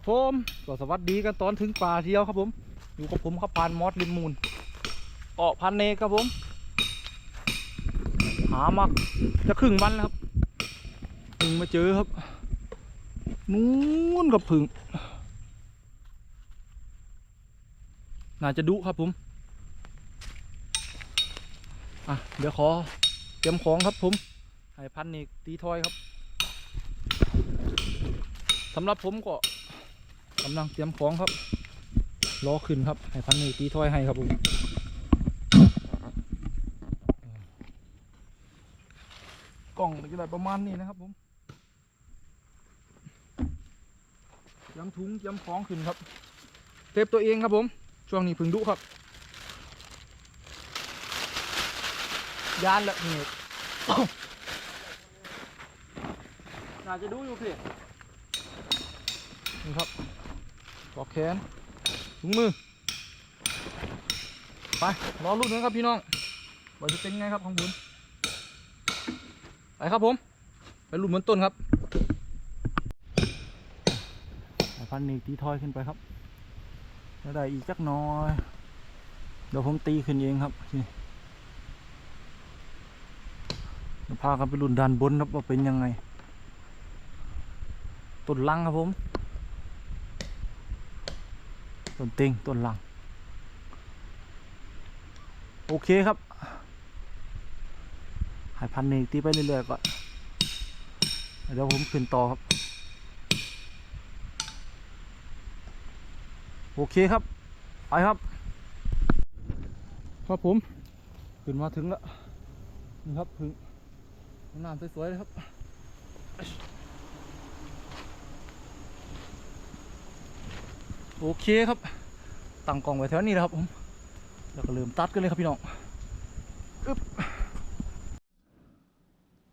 ครับผมก็สวัสดีกันตอนถึงป่าเที่ยวครับผม อยู่กับผมครับพานมอสลิมมูลเกาะพันเนครับผม หามาจะครึ่งวันแล้วครับพึ่งมาเจอครับ นู้นกับพึ่งน่าจะดุครับผม อะ เดี๋ยวขอเตรียมของครับผมให้พันเนกตีทอยครับสำหรับผมก็ กำลังเตรียมของครับรอขึ้นครับให้พันเนกตีถ้อยให้ครับผมกล่องจะได้ประมาณนี้นะครับผมเตรียมถุงเตรียมของขึ้นครับ เทปตัวเองครับผม ช่วงนี้พึ่งดุครับยานละเนี่น่าจะดูอยู่พี่นี่ครับ ปอกแขนถุงมือ ไป รอรุ่นกันครับพี่น้องว่าจะเป็นไงครับของผมไปครับผม ไปรุ่นเหมือนต้นครับพันนี่ตีทอยขึ้นไปครับแล้วได้อีกจักหน้อย เดี๋ยวผมตีขึ้นเองครับนี่พากันไปรุ่นด้านบนครับว่าเป็นยังไงต้นลังครับผม ต้นเต็งต้นหลัง โอเคครับ หายพันหนึ่งตีไปเรื่อยๆก่อนเดี๋ยวผมขึ้นต่อครับ โอเคครับ ไปครับ ครับผม ขึ้นมาถึงแล้ว นี่ครับถึงน้ำสวยๆเลยครับ โอเคครับ ตั้งกล่องไว้แถวนี้แล้วครับผมแล้วก็เริ่มตัดกันเลยครับพี่น้องอึ๊บ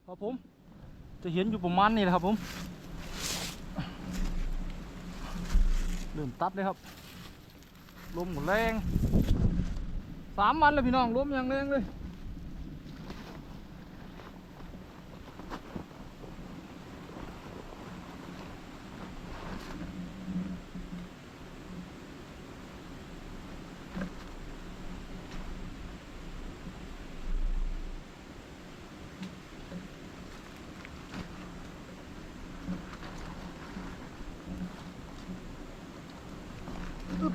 ครับผมจะเห็นอยู่ประมาณนี้แหละครับผมเริ่มตัดเลยครับลมแรงสามวันแล้วพี่น้องลมอย่างแรงเลย บ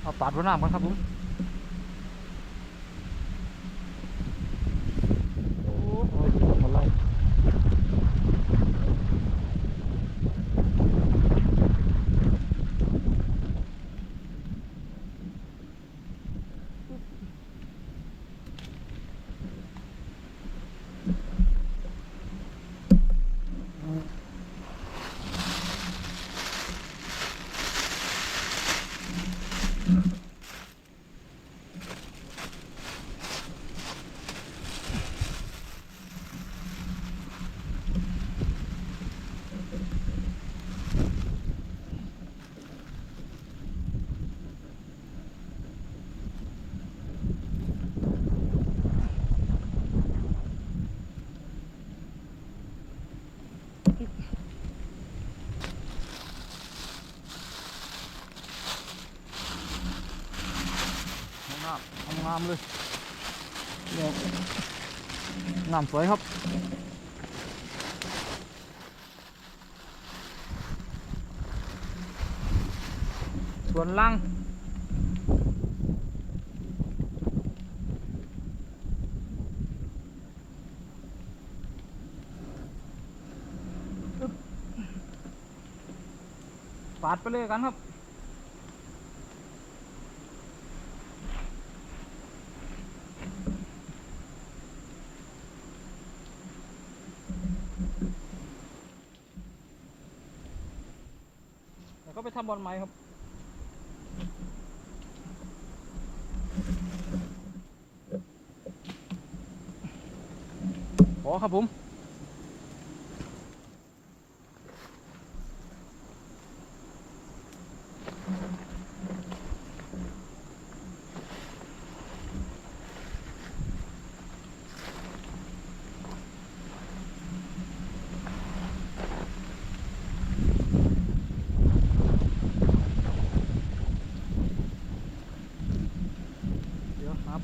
เอาปาดหัวหน้ามันครับผม โอ้โหมาไล่ งามงามเลยเนี่ยงามสวยครับสวนล่างปาดไปเลยกันครับ ก็ไปทำบอลไม้ครับ ขอครับผม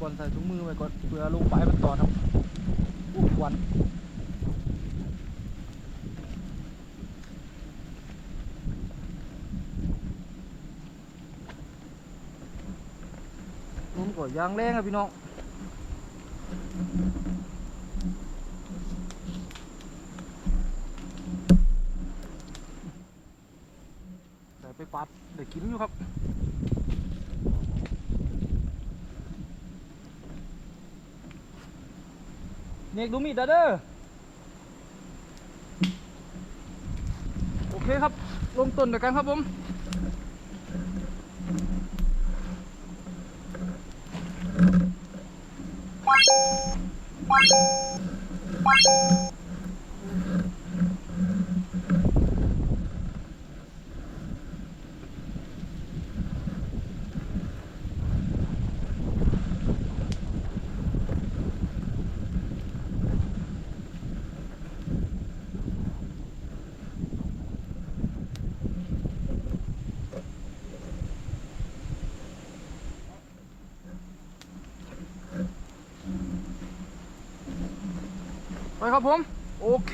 ก่อนใส่ถุงมือไว้ก่อนเพื่อลงไปมันต่อครับอู้ควันนุ่นก็ยางแรงครับพี่น้องใส่ไปปัดเดี๋ยวกินอยู่ครับ เนกดูมีดเด้อเด้อโอเคครับลงต้นเดียวกันครับผม ไปครับผม โอเค